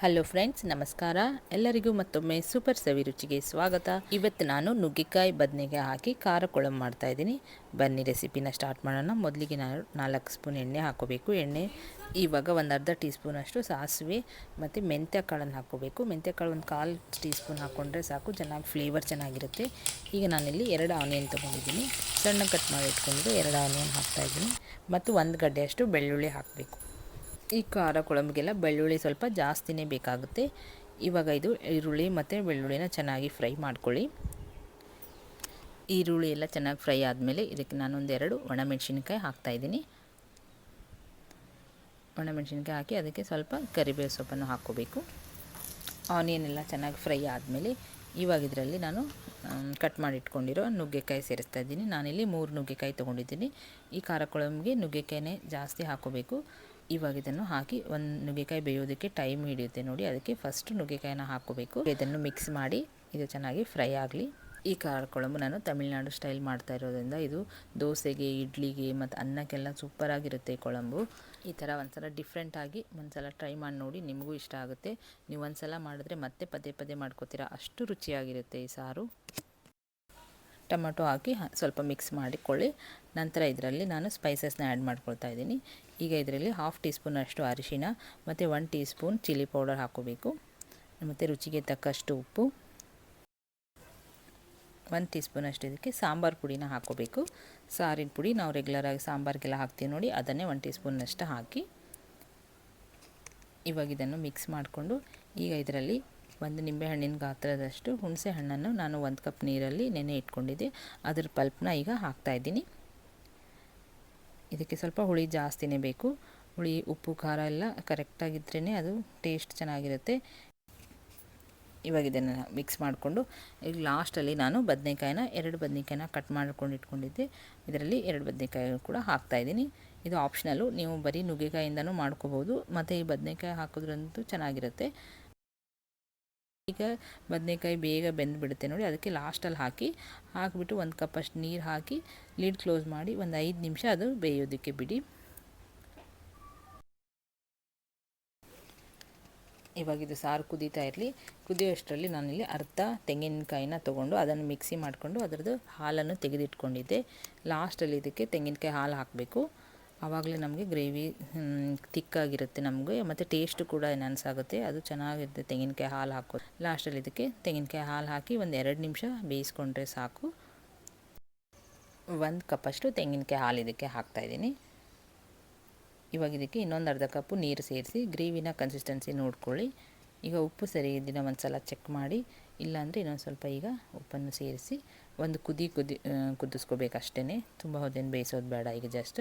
Hello friends ನಮಸ್ಕಾರ. ಎಲ್ಲರಿಗೂ ಮತ್ತೊಮ್ಮೆ ಸೂಪರ್ ಸವಿ ರುಚಿಗೆ ಸ್ವಾಗತ. ಇವತ್ತು ನಾನು ನುಗ್ಗೆಕಾಯಿ ಬದನೆಗೆ ಹಾಕಿ ಖಾರ ಕೊಳಂಬು ಮಾಡ್ತಾ ಇದ್ದೀನಿ. ಬನ್ನಿ ರೆಸಿಪಿನ ಸ್ಟಾರ್ಟ್ ಮಾಡೋಣ. ಮೊದಲಿಗೆ ನಾನು ನಾಲ್ಕು ಸ್ಪೂನ್ ಎಣ್ಣೆ ಹಾಕೋಬೇಕು. ಎಣ್ಣೆ ಇವಾಗ ಒಂದು ಅರ್ಧ ಟೀ ಸ್ಪೂನಷ್ಟು ಸಾಸಿವೆ ಮತ್ತು ಮೆಂತ್ಯ ಕಾಳನ್ನು ಹಾಕೋಬೇಕು. ಮೆಂತ್ಯ ಕಾಳು ಒಂದು ಕಾಲು ಟೀ ಸ್ಪೂನ್ ಹಾಕ್ಕೊಂಡ್ರೆ ಸಾಕು. ಚೆನ್ನಾಗಿ ಫ್ಲೇವರ್ ಚೆನ್ನಾಗಿರುತ್ತೆ. ಈಗ ನಾನಿಲ್ಲಿ ಎರಡು ಆನಿಯನ್ ತೊಗೊಂಡಿದ್ದೀನಿ. ಸಣ್ಣ ಕಟ್ ಮಾಡಿ ಇಟ್ಕೊಂಡು ಎರಡು ಆನಿಯನ್ ಹಾಕ್ತಾಯಿದ್ದೀನಿ ಮತ್ತು ಒಂದು ಗಡ್ಡೆಯಷ್ಟು ಬೆಳ್ಳುಳ್ಳಿ ಹಾಕಬೇಕು. ಈ ಖಾರ ಕೊಳಂಬಿಗೆಲ್ಲ ಬೆಳ್ಳುಳ್ಳಿ ಸ್ವಲ್ಪ ಜಾಸ್ತಿನೇ ಬೇಕಾಗುತ್ತೆ. ಇವಾಗ ಇದು ಈರುಳ್ಳಿ ಮತ್ತು ಬೆಳ್ಳುಳ್ಳಿನ ಚೆನ್ನಾಗಿ ಫ್ರೈ ಮಾಡ್ಕೊಳ್ಳಿ. ಈರುಳ್ಳಿ ಎಲ್ಲ ಚೆನ್ನಾಗಿ ಫ್ರೈ ಆದಮೇಲೆ ಇದಕ್ಕೆ ನಾನೊಂದೆರಡು ಒಣಮೆಣಸಿನ್ಕಾಯಿ ಹಾಕ್ತಾಯಿದ್ದೀನಿ ಒಣಮೆಣಸಿನ್ಕಾಯಿ ಹಾಕಿ ಅದಕ್ಕೆ ಸ್ವಲ್ಪ ಕರಿಬೇವು ಸೊಪ್ಪನ್ನು ಹಾಕ್ಕೋಬೇಕು. ಆನಿಯನ್ ಎಲ್ಲ ಚೆನ್ನಾಗಿ ಫ್ರೈ ಆದಮೇಲೆ ಇವಾಗ ಇದರಲ್ಲಿ ನಾನು ಕಟ್ ಮಾಡಿ ಇಟ್ಕೊಂಡಿರೋ ನುಗ್ಗೆಕಾಯಿ ಸೇರಿಸ್ತಾ ಇದ್ದೀನಿ. ನಾನಿಲ್ಲಿ ಮೂರು ನುಗ್ಗೆಕಾಯಿ ತೊಗೊಂಡಿದ್ದೀನಿ. ಈ ಖಾರ ಕೊಳಂಬಿಗೆ ನುಗ್ಗೆಕಾಯಿನೇ ಜಾಸ್ತಿ ಹಾಕೋಬೇಕು ಇವಾಗ ಇದನ್ನು ಹಾಕಿ ಒಂದು ನುಗ್ಗೆಕಾಯಿ ಬೇಯೋದಕ್ಕೆ ಟೈಮ್ ಹಿಡಿಯುತ್ತೆ ನೋಡಿ. ಅದಕ್ಕೆ ಫಸ್ಟ್ ನುಗ್ಗೆಕಾಯಿನ ಹಾಕೋಬೇಕು ಇದನ್ನು ಮಿಕ್ಸ್ ಮಾಡಿ, ಇದು ಚೆನ್ನಾಗಿ ಫ್ರೈ ಆಗಲಿ. ಈ ಖಾರ ಕೊಳಂಬು ನಾನು ತಮಿಳ್ನಾಡು ಸ್ಟೈಲ್ ಮಾಡ್ತಾ ಇರೋದ್ರಿಂದ ಇದು ದೋಸೆಗೆ, ಇಡ್ಲಿಗೆ ಮತ್ತು ಅನ್ನಕ್ಕೆಲ್ಲ ಸೂಪರಾಗಿರುತ್ತೆ ಕೊಳಂಬು. ಈ ಥರ ಒಂದ್ಸಲ ಡಿಫ್ರೆಂಟಾಗಿ ಒಂದ್ಸಲ ಟ್ರೈ ಮಾಡಿ ನೋಡಿ ನಿಮಗೂ ಇಷ್ಟ ಆಗುತ್ತೆ. ನೀವು ಒಂದ್ಸಲ ಮಾಡಿದ್ರೆ ಮತ್ತೆ ಪದೇ ಪದೇ ಮಾಡ್ಕೋತೀರಾ. ಅಷ್ಟು ರುಚಿಯಾಗಿರುತ್ತೆ ಈ ಸಾರು. ಟೊಮೆಟೊ ಹಾಕಿ ಸ್ವಲ್ಪ ಮಿಕ್ಸ್ ಮಾಡಿಕೊಳ್ಳಿ. ನಂತರ ಇದರಲ್ಲಿ ನಾನು ಸ್ಪೈಸಸ್ನ ಆ್ಯಡ್ ಮಾಡ್ಕೊಳ್ತಾ ಇದ್ದೀನಿ. ಈಗ ಇದರಲ್ಲಿ ಹಾಫ್ ಟೀ ಸ್ಪೂನಷ್ಟು ಅರಿಶಿನ ಮತ್ತು one teaspoon chilli powder ಹಾಕೋಬೇಕು ಮತ್ತು ರುಚಿಗೆ ತಕ್ಕಷ್ಟು ಉಪ್ಪು. ಒಂದು ಟೀ ಸ್ಪೂನಷ್ಟು ಇದಕ್ಕೆ ಸಾಂಬಾರು ಪುಡಿನ ಹಾಕೋಬೇಕು ಸಾರಿನ ಪುಡಿ ನಾವು ರೆಗ್ಯುಲರಾಗಿ ಸಾಂಬಾರಿಗೆಲ್ಲ ಹಾಕ್ತೀವಿ ನೋಡಿ, ಅದನ್ನೇ ಒನ್ ಟೀ ಸ್ಪೂನಷ್ಟು ಹಾಕಿ. ಇವಾಗ ಇದನ್ನು ಮಿಕ್ಸ್ ಮಾಡಿಕೊಂಡು ಈಗ ಇದರಲ್ಲಿ ಒಂದು ನಿಂಬೆಹಣ್ಣಿನ ಗಾತ್ರದಷ್ಟು ಹುಣಸೆ ಹಣ್ಣನ್ನು ನಾನು ಒಂದು ಕಪ್ ನೀರಲ್ಲಿ ನೆನೆ ಇಟ್ಕೊಂಡಿದ್ದೆ. ಅದರ ಪಲ್ಪ್ನ ಈಗ ಹಾಕ್ತಾಯಿದ್ದೀನಿ ಇದಕ್ಕೆ ಸ್ವಲ್ಪ ಹುಳಿ ಜಾಸ್ತಿನೇ ಬೇಕು. ಹುಳಿ, ಉಪ್ಪು, ಖಾರ ಎಲ್ಲ ಕರೆಕ್ಟಾಗಿದ್ರೇ ಅದು ಟೇಸ್ಟ್ ಚೆನ್ನಾಗಿರುತ್ತೆ. ಇವಾಗ ಇದನ್ನು ಮಿಕ್ಸ್ ಮಾಡಿಕೊಂಡು, ಈಗ ಲಾಸ್ಟಲ್ಲಿ ನಾನು ಬದನೆಕಾಯಿನ, ಎರಡು ಬದನೆಕಾಯಿನ ಕಟ್ ಮಾಡ್ಕೊಂಡು ಇಟ್ಕೊಂಡಿದ್ದೆ. ಇದರಲ್ಲಿ ಎರಡು ಬದನೆಕಾಯಿ ಕೂಡ ಹಾಕ್ತಾಯಿದ್ದೀನಿ ಇದು ಆಪ್ಷನಲ್ಲು ನೀವು ಬರೀ ನುಗ್ಗೆಕಾಯಿಂದನೂ ಮಾಡ್ಕೋಬೋದು. ಮತ್ತು ಈ ಬದನೆಕಾಯಿ ಹಾಕೋದ್ರಂತೂ ಚೆನ್ನಾಗಿರುತ್ತೆ. ಈಗ ಬದನೆಕಾಯಿ ಬೇಗ ಬೆಂದುಬಿಡುತ್ತೆ ನೋಡಿ, ಅದಕ್ಕೆ ಲಾಸ್ಟಲ್ಲಿ ಹಾಕಿ ಹಾಕಿಬಿಟ್ಟು ಒಂದು ಕಪ್ಪಷ್ಟು ನೀರು ಹಾಕಿ ಲೀಡ್ ಕ್ಲೋಸ್ ಮಾಡಿ ಒಂದು ಐದು ನಿಮಿಷ ಅದು ಬೇಯೋದಕ್ಕೆ ಬಿಡಿ. ಇವಾಗ ಇದು ಸಾರು ಕುದೀತಾ ಇರಲಿ. ಕುದಿಯೋಷ್ಟರಲ್ಲಿ ನಾನಿಲ್ಲಿ ಅರ್ಧ ತೆಂಗಿನಕಾಯಿನ ತೊಗೊಂಡು ಅದನ್ನು ಮಿಕ್ಸಿ ಮಾಡಿಕೊಂಡು ಅದರದ್ದು ಹಾಲನ್ನು ತೆಗೆದಿಟ್ಕೊಂಡಿದ್ದೆ. ಲಾಸ್ಟಲ್ಲಿ ಇದಕ್ಕೆ ತೆಂಗಿನಕಾಯಿ ಹಾಲು ಹಾಕಬೇಕು. ಆವಾಗಲೇ ನಮಗೆ ಗ್ರೇವಿ ತಿಕ್ಕಾಗಿರುತ್ತೆ ನಮಗೆ. ಮತ್ತು ಟೇಸ್ಟು ಕೂಡ ಎನ್ಹಾನ್ಸ್ ಅದು ಚೆನ್ನಾಗಿರುತ್ತೆ ತೆಂಗಿನಕಾಯಿ ಹಾಲು ಹಾಕೋ ಲಾಸ್ಟಲ್ಲಿ ಇದಕ್ಕೆ ತೆಂಗಿನಕಾಯಿ ಹಾಲು ಹಾಕಿ ಒಂದು ಎರಡು ನಿಮಿಷ ಬೇಯಿಸ್ಕೊಂಡ್ರೆ ಸಾಕು. ಒಂದು ಕಪ್ಪಷ್ಟು ತೆಂಗಿನಕಾಯಿ ಹಾಲು ಇದಕ್ಕೆ ಹಾಕ್ತಾಯಿದ್ದೀನಿ ಇವಾಗ ಇದಕ್ಕೆ ಇನ್ನೊಂದು ಅರ್ಧ ಕಪ್ಪು ನೀರು ಸೇರಿಸಿ ಗ್ರೇವಿನ ಕನ್ಸಿಸ್ಟೆನ್ಸಿ ನೋಡ್ಕೊಳ್ಳಿ. ಈಗ ಉಪ್ಪು ಸರಿ ಇದ್ದಿನ ಒಂದು ಸಲ ಚೆಕ್ ಮಾಡಿ. ಇಲ್ಲಾಂದರೆ ಇನ್ನೊಂದು ಸ್ವಲ್ಪ ಈಗ ಉಪ್ಪನ್ನು ಸೇರಿಸಿ ಒಂದು ಕುದಿ ಕುದಿ ಕುದಿಸ್ಕೋಬೇಕು ಅಷ್ಟೇ ತುಂಬ ಹೊದೇನು ಬೇಯಿಸೋದು ಬೇಡ ಈಗ ಜಸ್ಟ್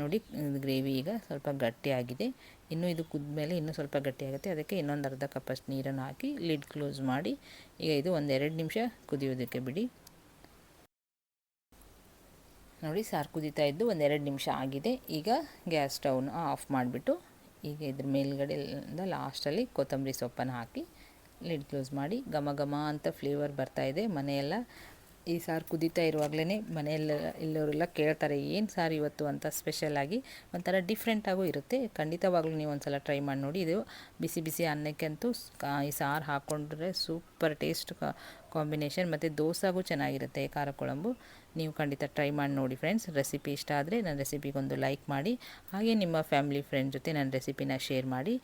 ನೋಡಿ ಗ್ರೇವಿ ಈಗ ಸ್ವಲ್ಪ ಗಟ್ಟಿಯಾಗಿದೆ ಇನ್ನು ಇದು ಕುದ್ಮೇಲೆ ಇನ್ನೂ ಸ್ವಲ್ಪ ಗಟ್ಟಿಯಾಗುತ್ತೆ ಅದಕ್ಕೆ ಇನ್ನೊಂದು ಅರ್ಧ ಕಪ್ಪಷ್ಟು ನೀರನ್ನು ಹಾಕಿ ಲಿಡ್ ಕ್ಲೋಸ್ ಮಾಡಿ, ಈಗ ಇದು ಒಂದೆರಡು ನಿಮಿಷ ಕುದಿಯೋದಕ್ಕೆ ಬಿಡಿ. ನೋಡಿ, ಸಾರು ಕುದೀತಾ ಇದ್ದು ಒಂದೆರಡು ನಿಮಿಷ ಆಗಿದೆ. ಈಗ ಗ್ಯಾಸ್ ಸ್ಟವ್ನ ಆಫ್ ಮಾಡಿಬಿಟ್ಟು, ಈಗ ಇದ್ರ ಮೇಲ್ಗಡೆಯಿಂದ ಲಾಸ್ಟಲ್ಲಿ ಕೊತ್ತಂಬರಿ ಸೊಪ್ಪನ್ನು ಹಾಕಿ ಲಿಡ್ ಕ್ಲೋಸ್ ಮಾಡಿ, ಘಮ ಘಮ ಅಂತ ಫ್ಲೇವರ್ ಬರ್ತಾಯಿದೆ ಮನೆಯೆಲ್ಲ. ಈ ಸಾರು ಕುದೀತಾ ಇರುವಾಗಲೇ ಮನೆಯಲ್ಲ ಎಲ್ಲರೆಲ್ಲ ಕೇಳ್ತಾರೆ, ಏನು ಸಾರು ಇವತ್ತು? ಅಂತ ಸ್ಪೆಷಲಾಗಿ ಒಂಥರ ಡಿಫ್ರೆಂಟಾಗೂ ಇರುತ್ತೆ. ಖಂಡಿತವಾಗ್ಲೂ ನೀವು ಒಂದು ಸಲ ಟ್ರೈ ಮಾಡಿ ನೋಡಿ. ಇದು ಬಿಸಿ ಬಿಸಿ ಅನ್ನಕ್ಕಂತೂ ಈ ಸಾರು ಹಾಕ್ಕೊಂಡ್ರೆ ಸೂಪರ್ ಟೇಸ್ಟ್ ಕಾಂಬಿನೇಷನ್ ಮತ್ತು ದೋಸಾಗೂ ಚೆನ್ನಾಗಿರುತ್ತೆ ಖಾರ ಕೊಳಂಬು ನೀವು ಖಂಡಿತ ಟ್ರೈ ಮಾಡಿ ನೋಡಿ ಫ್ರೆಂಡ್ಸ್ ರೆಸಿಪಿ ಇಷ್ಟ ಆದರೆ ನನ್ನ ರೆಸಿಪಿಗೊಂದು ಲೈಕ್ ಮಾಡಿ. ಹಾಗೆ ನಿಮ್ಮ ಫ್ಯಾಮಿಲಿ ಫ್ರೆಂಡ್ ಜೊತೆ ನನ್ನ ರೆಸಿಪಿನ ಶೇರ್ ಮಾಡಿ.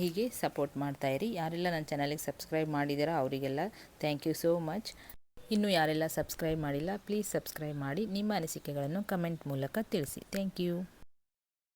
ಹೀಗೆ ಸಪೋರ್ಟ್ ಮಾಡ್ತಾಯಿರಿ ಯಾರೆಲ್ಲ ನನ್ನ ಚಾನಲಿಗೆ ಸಬ್ಸ್ಕ್ರೈಬ್ ಮಾಡಿದ್ದೀರಾ ಅವರಿಗೆಲ್ಲ ಥ್ಯಾಂಕ್ ಯು ಸೋ ಮಚ್ ಇನ್ನು ಯಾರೆಲ್ಲ ಸಬ್ಸ್ಕ್ರೈಬ್ ಮಾಡಿಲ್ಲ ಪ್ಲೀಸ್ ಸಬ್ಸ್ಕ್ರೈಬ್ ಮಾಡಿ. ನಿಮ್ಮ ಅನಿಸಿಕೆಗಳನ್ನು ಕಮೆಂಟ್ ಮೂಲಕ ತಿಳಿಸಿ. Thank you